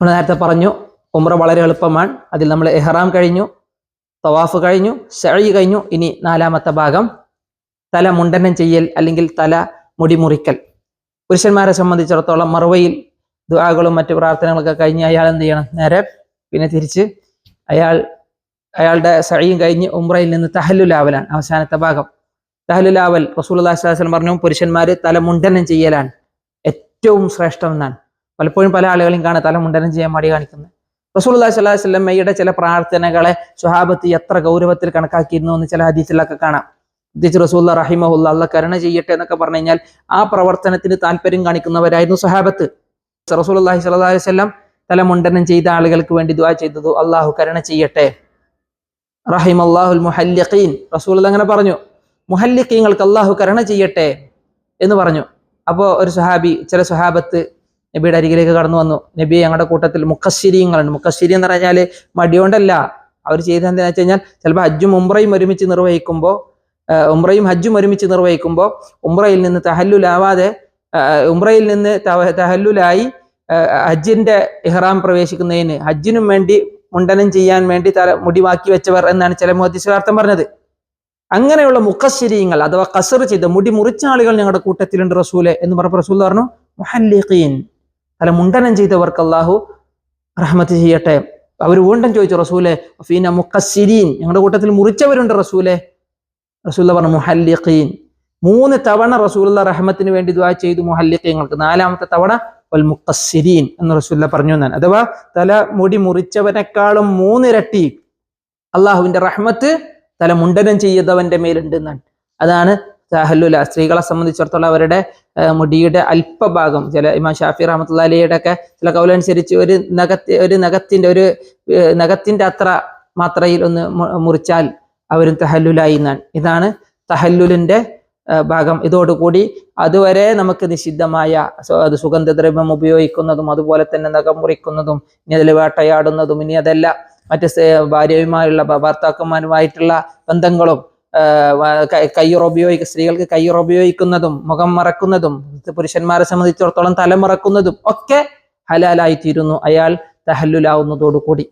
നമ്മൾ നേരത്തെ പറഞ്ഞു ഉമ്ര വളരെ എളുപ്പമാണ്. അതിൽ നമ്മൾ എഹ്റാം കഴിഞ്ഞു തവാഫ് കഴിഞ്ഞു ഷഴി കഴിഞ്ഞു. ഇനി നാലാമത്തെ ഭാഗം തല മുണ്ടനം ചെയ്യൽ അല്ലെങ്കിൽ തല മുടിമുറിക്കൽ. പുരുഷന്മാരെ സംബന്ധിച്ചിടത്തോളം മറുവയിൽ ദുആകളും മറ്റു പ്രാർത്ഥനകളൊക്കെ കഴിഞ്ഞ് അയാൾ എന്ത് ചെയ്യണം? നേരെ പിന്നെ തിരിച്ച് അയാൾ അയാളുടെ സഴിയും കഴിഞ്ഞ് ഉംറയിൽ നിന്ന് തഹല്ലുലാവലാണ് അവസാനത്തെ ഭാഗം. തഹല്ലുലാവൽ റസൂൽ അള്ളാഹു സ്വലം പറഞ്ഞു പുരുഷന്മാര് തല മുണ്ടനം ചെയ്യലാണ്. ഏറ്റവും ശ്രേഷ്ഠം എന്നാണ്. പലപ്പോഴും പല ആളുകളും കാണാം. തലമുണ്ടനം ചെയ്യാൻ മടി കാണിക്കുന്നത്. റസൂലുള്ളാഹി സ്വല്ലാ അലൈഹി വസല്ലമയുടെ ചില പ്രാർത്ഥനകളെ സ്വഹാബത്ത് എത്ര ഗൗരവത്തിൽ കണക്കാക്കിയിരുന്നു എന്ന് ചില ഹദീസിലൊക്കെ കാണാം. പ്രത്യേകിച്ച് റസൂല്ല റഹിമഹുല്ല അല്ല കരുണ ചെയ്യട്ടെ എന്നൊക്കെ പറഞ്ഞു കഴിഞ്ഞാൽ ആ പ്രവർത്തനത്തിന് താല്പര്യം കാണിക്കുന്നവരായിരുന്നു സ്വഹാബത്ത്. റസൂൽ അള്ളാഹി അലൈഹി വല്ലം തലമുണ്ടനം ചെയ്ത ആളുകൾക്ക് വേണ്ടി ദുആ ചെയ്തതു. അള്ളാഹു കരുണ ചെയ്യട്ടെ. റഹിം അള്ളാഹുൽ മുഹല്ലിഖീൻ. റസൂൽ അങ്ങനെ പറഞ്ഞു. മുഹല്ലിഖീങ്ങൾക്ക് അള്ളാഹു കരുണ ചെയ്യട്ടെ എന്ന് പറഞ്ഞു. അപ്പോൾ ഒരു സുഹാബി ചില സുഹാബത്ത് നബിയുടെ അരികിലേക്ക് കടന്നു വന്നു. നബി ഞങ്ങളുടെ കൂട്ടത്തിൽ മുഖശ്ശിരിയങ്ങളുണ്ട് മുഖശ്ശിരി എന്ന് പറഞ്ഞാൽ മടിയോണ്ടല്ല അവർ ചെയ്തത് എന്താണെന്ന് വെച്ച് കഴിഞ്ഞാൽ ചിലപ്പോൾ ഹജ്ജും ഉംറയും ഒരുമിച്ച് നിർവഹിക്കുമ്പോൾ ഉംറയും ഹജ്ജും ഒരുമിച്ച് നിർവഹിക്കുമ്പോൾ ഉംറയിൽ നിന്ന് തഹല്ലുലാവാതെ ഉംറയിൽ നിന്ന് തഹല്ലുലായി ഹജ്ജിന്റെ ഇഹ്റാം പ്രവേശിക്കുന്നതിന് ഹജ്ജിനും വേണ്ടി മുണ്ടനം ചെയ്യാൻ വേണ്ടി തല മുടിവാക്കി വെച്ചവർ എന്നാണ് ചില മോദിശാർത്ഥം പറഞ്ഞത്. അങ്ങനെയുള്ള മുഖശ്ശിരിയങ്ങൾ അഥവാ കസർ ചെയ്ത മുടി മുറിച്ച ആളുകൾ ഞങ്ങളുടെ കൂട്ടത്തിലുണ്ട് റസൂലെ എന്ന് പറഞ്ഞപ്പോൾ റസൂൽ പറഞ്ഞു മുഹല്ലിഖീൻ. തല മുണ്ടനം ചെയ്തവർക്ക് അള്ളാഹു റഹ്മത്ത് ചെയ്യട്ടെ. അവർ വീണ്ടും ചോദിച്ചു റസൂലെ ഫീന മുക്കസിരീൻ ഞങ്ങളുടെ കൂട്ടത്തിൽ മുറിച്ചവരുണ്ട് റസൂലെ. റസൂല്ല പറഞ്ഞു മുഹല്ലിഖീൻ. മൂന്ന് തവണ റസൂല്ല റഹ്മത്തിന് വേണ്ടി ദുആ ചെയ്തു മുഹല്ലിഖീങ്ങൾക്ക് നാലാമത്തെ തവണ വൽ മുഖസ്സിരീൻ എന്ന് റസൂല്ല പറഞ്ഞു എന്നാണ്. അഥവാ തല മുടി മുറിച്ചവനേക്കാളും മൂന്നിരട്ടി അള്ളാഹുവിന്റെ റഹ്മത്ത് തല മുണ്ടനം ചെയ്തവന്റെ മേലുണ്ട് എന്നാണ്. അതാണ് തഹല്ലുല സ്ത്രീകളെ സംബന്ധിച്ചിടത്തോളം അവരുടെ മുടിയുടെ അല്പഭാഗം ചില ഇമാം ഷാഫി റഹ്മത്തുള്ള അലിയുടെ ഒക്കെ ചില കൗലനുസരിച്ച് ഒരു നഖത്തി ഒരു നഖത്തിന്റെ ഒരു നഖത്തിന്റെ അത്ര മാത്രയിൽ ഒന്ന് മുറിച്ചാൽ അവരും തഹല്ലുലായി എന്നാണ് ഇതാണ് തഹല്ലുലിന്റെ ഭാഗം. ഇതോടുകൂടി അതുവരെ നമുക്ക് നിഷിദ്ധമായ അത് സുഗന്ധദ്രവ്യം ഉപയോഗിക്കുന്നതും അതുപോലെ തന്നെ നഖം മുറിക്കുന്നതും ഇനി അതിൽ വേട്ടയാടുന്നതും ഇനി അതെല്ലാം മറ്റ് ഭാര്യയുമായുള്ള ഭർത്താക്കന്മാരുമായിട്ടുള്ള ബന്ധങ്ങളും കയ്യുറ ഉപയോഗിക്ക സ്ത്രീകൾക്ക് കയ്യുറ ഉപയോഗിക്കുന്നതും മുഖം മറക്കുന്നതും പുരുഷന്മാരെ സംബന്ധിച്ചിടത്തോളം തല മറക്കുന്നതും ഒക്കെ ഹലാലായി തീരുന്നു അയാൾ തഹല്ലുലാവുന്നതോടുകൂടി.